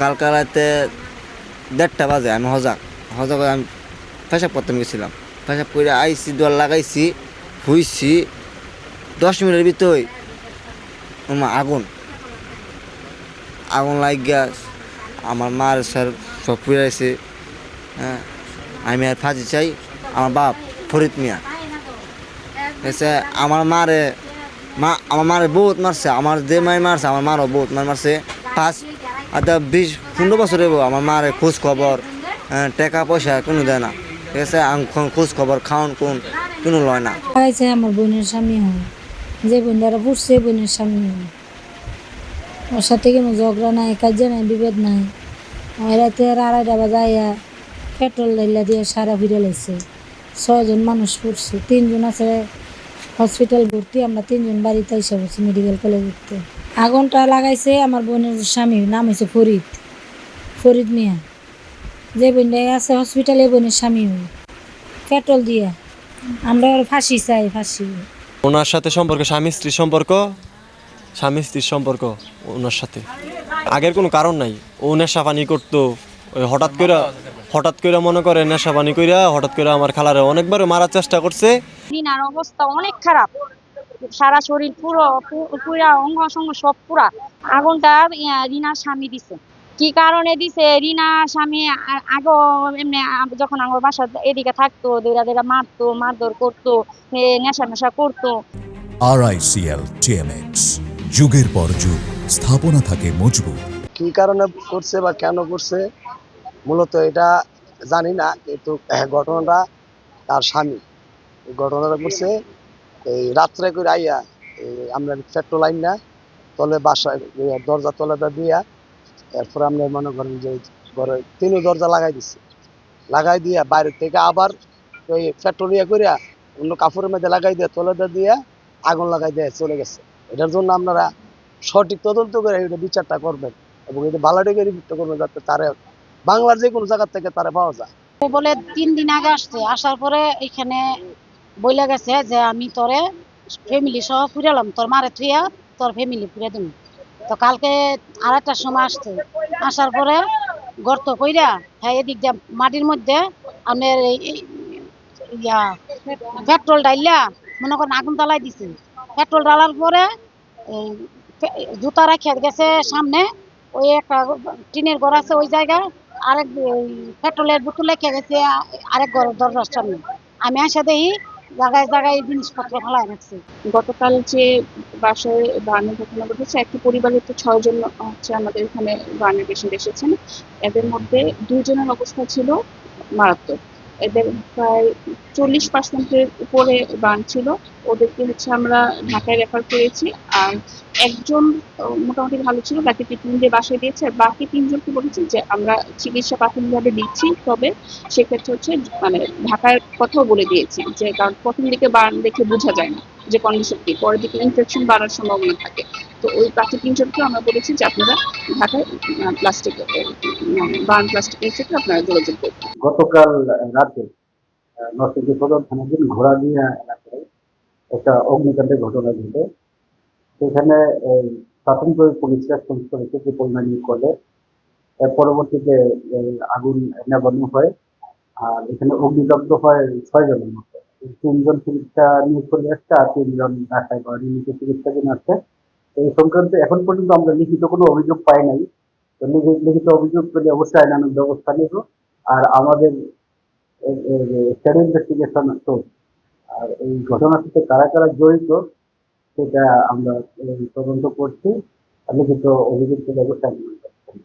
কালকা রাতে দেড়টা বাজে, আমি হজাক হজাক আমি পেশাব করতে গেছিলাম। পেশাব করে আইসি দল লাগাইছি হুইছি দশ মিনিটের ভিতরে আগুন। আগুন লাগ গ্যাস আমার মার স্যার সব পুড়াইছে হ্যাঁ আমি আর ফাঁসি চাই। আমার বাপ ফরিদ মিয়া। এসে আমার মারে মা আমার মারে বহুত মারছে আমার যে মাই মারছে আমার মারও বহুত মার মারছে। পাঁচ আদা বিশ পনেরো বছর হইব আমার মারে খোঁজ খবর হ্যাঁ, টাকা পয়সা কোনো দেয় না। ঠিক আছে আমি খোঁজ খবর খাওয়ান কোন কোনো লয় না। আমার বোনের স্বামী হয়। যে বোন দ্বারা পুষছে বোনের স্বামী হয়। ওর সাথে কোনো ঝগড়া নাই কাজ নাই বিভেদ নাই। রাতে আড়াইটা বাজাইয়া পেট্রোল ডাইলা দিয়ে সারা ফিরে লাগছে ছয়জন মানুষ পড়ছে তিনজন আছে হসপিটাল ভর্তি, আমরা তিনজন বাড়িতে এসে বলছি মেডিকেল কলেজ উঠতে আগুনটা লাগাইছে আমার বোনের স্বামী, নাম হয়েছে ফরিদ। ফরিদ মিয়া। যে বোনটাই আছে হসপিটালে বোনের স্বামী পেট্রোল দিয়া। আমরা ওর ফাঁসি চাই, ফাঁসি। ওনার সাথে সম্পর্ক, স্বামী স্ত্রীর সম্পর্ক, স্বামী স্ত্রীর সম্পর্ক ওনার সাথে। আগের কোনো কারণ নাই। ও নেশা পানি করতো হঠাৎ করে হঠাৎ করে মনে করে নেশা পানি কইরা হঠাৎ করে আমার খালারে অনেকবার মারার চেষ্টা করছে। রিনার অবস্থা অনেক খারাপ। সারা শরীর পুরো পুরা অঙ্গ সঙ্গ সব পুরা। আগুনটা রিনার স্বামী দিছে। কি কারণে দিছে? রিনা স্বামী আগে এমনি যখন আমার বাসা এদিকে থাকতো দেরা দেরা মারতো মারধর করতো নেশা নেশা করতো। আরআইসিএল টিএমএক্স যুগের পর যুগ স্থাপনা থাকে মজবুত। কি কারণে করছে বা কেন করছে? মূলত এটা জানি না কিন্তু ঘটনাটা তার স্বামী। ঘটনাটা করছে এই রাত্রে করে আইয়া আমরা পেট্রোল আইন না তলে বাসায় এই দরজা তলাটা দিয়া এরপরে আমরা মনে করেন যে ঘরে তিনও দরজা লাগাই দিছে। লাগাই দিয়া বাইরে থেকে আবার ওই পেট্রোল ইয়ে করিয়া অন্য কাপড়ের মধ্যে লাগাই দিয়া তলাটা দিয়া আগুন লাগাই দিয়ে চলে গেছে। এটার জন্য আপনারা সঠিক তদন্ত করে এটা বিচারটা করবেন এবং এটা বালাডিকে রিপোর্ট করবেন যাতে তারা বাংলার যে কোনো জায়গা থেকে তারা পাওয়া যায়। বলে তিন দিন আগে আসছে, আসার পরে এখানে বইলে গেছে যে আমি তোরে ফ্যামিলি সহ ফুরালাম তোর মারে থুইয়া তোর ফ্যামিলি ফুরে দিন তো কালকে আড়াইটার সময় আসছে। আসার পরে গর্ত কইরা হ্যাঁ এদিক দিয়ে মাটির মধ্যে আপনার ইয়া পেট্রোল ডাইলা মনে করেন আগুন জ্বালাই দিছে। পেট্রোল ডালার পরে জুতা রাখিয়া গেছে সামনে, ওই একটা টিনের ঘর আছে ওই জায়গায় আরেক পেট্রোলের বোতলে কে গেছে, আরেক ঘরের দরজার সামনে। আমি আসা দেখি জায়গায় জায়গায় জিনিসপত্র ফেলায় রাখছে। গতকাল যে বাসায় বানের ঘটনা ঘটেছে, একটি পরিবারের তো ছয়জন হচ্ছে আমাদের এখানে বানের পেশেন্ট এসেছেন। এদের মধ্যে দুজনের অবস্থা ছিল মারাত্মক। এদের প্রায় চল্লিশ পার্সেন্টের উপরে বার্ন ছিল। ওদেরকে হচ্ছে আমরা ঢাকায় রেফার করেছি। আর একজন মোটামুটি ভালো ছিল তাকে ট্রিটমেন্ট দিয়ে বাসায় দিয়েছে। আর বাকি তিনজনকে বলেছি যে, আমরা চিকিৎসা প্রাথমিকভাবে দিচ্ছি, তবে সেক্ষেত্রে হচ্ছে মানে ঢাকার কথাও বলে দিয়েছি যে, কারণ প্রথম দিকে বার্ন দেখে বোঝা যায় না যে কন্ডিশন কি। পরের দিকে ইনফেকশন বাড়ার সম্ভাবনা থাকে। তো ওই বাকি তিনজনকে আমরা বলেছি যে আপনারা ঢাকায় প্লাস্টিক বার্ন প্লাস্টিকের ক্ষেত্রে আপনারা যোগাযোগ করবেন। গতকাল রাতে নরসিংদী সদর থানাধীন ঘোড়াদিয়া এলাকায় একটা অগ্নিকাণ্ডের ঘটনা ঘটে। সেখানে স্বতন্ত্র পুলিশরা করেছে যে পরিমাণ করলে। পরবর্তীতে আগুন নেবানো হয়। আর এখানে অগ্নিদগ্ধ হয় ছয় জনের মতো তিনজন চিকিৎসা নিয়োগ করে আসছে আর তিনজন ঢাকায় বা চিকিৎসার জন্য আসছে এই সংক্রান্ত এখন পর্যন্ত আমরা লিখিত কোনো অভিযোগ পাই নাই। তো লিখিত অভিযোগ পেলে অবশ্যই আইনানুক ব্যবস্থা নেব। আর আমাদের স্টাডি ইনভেস্টিগেশন তো, আর এই ঘটনার সাথে কারা কারা জড়িত, সেটা আমরা তদন্ত করছি। লিখিত অভিযোগ পেলে অবশ্যই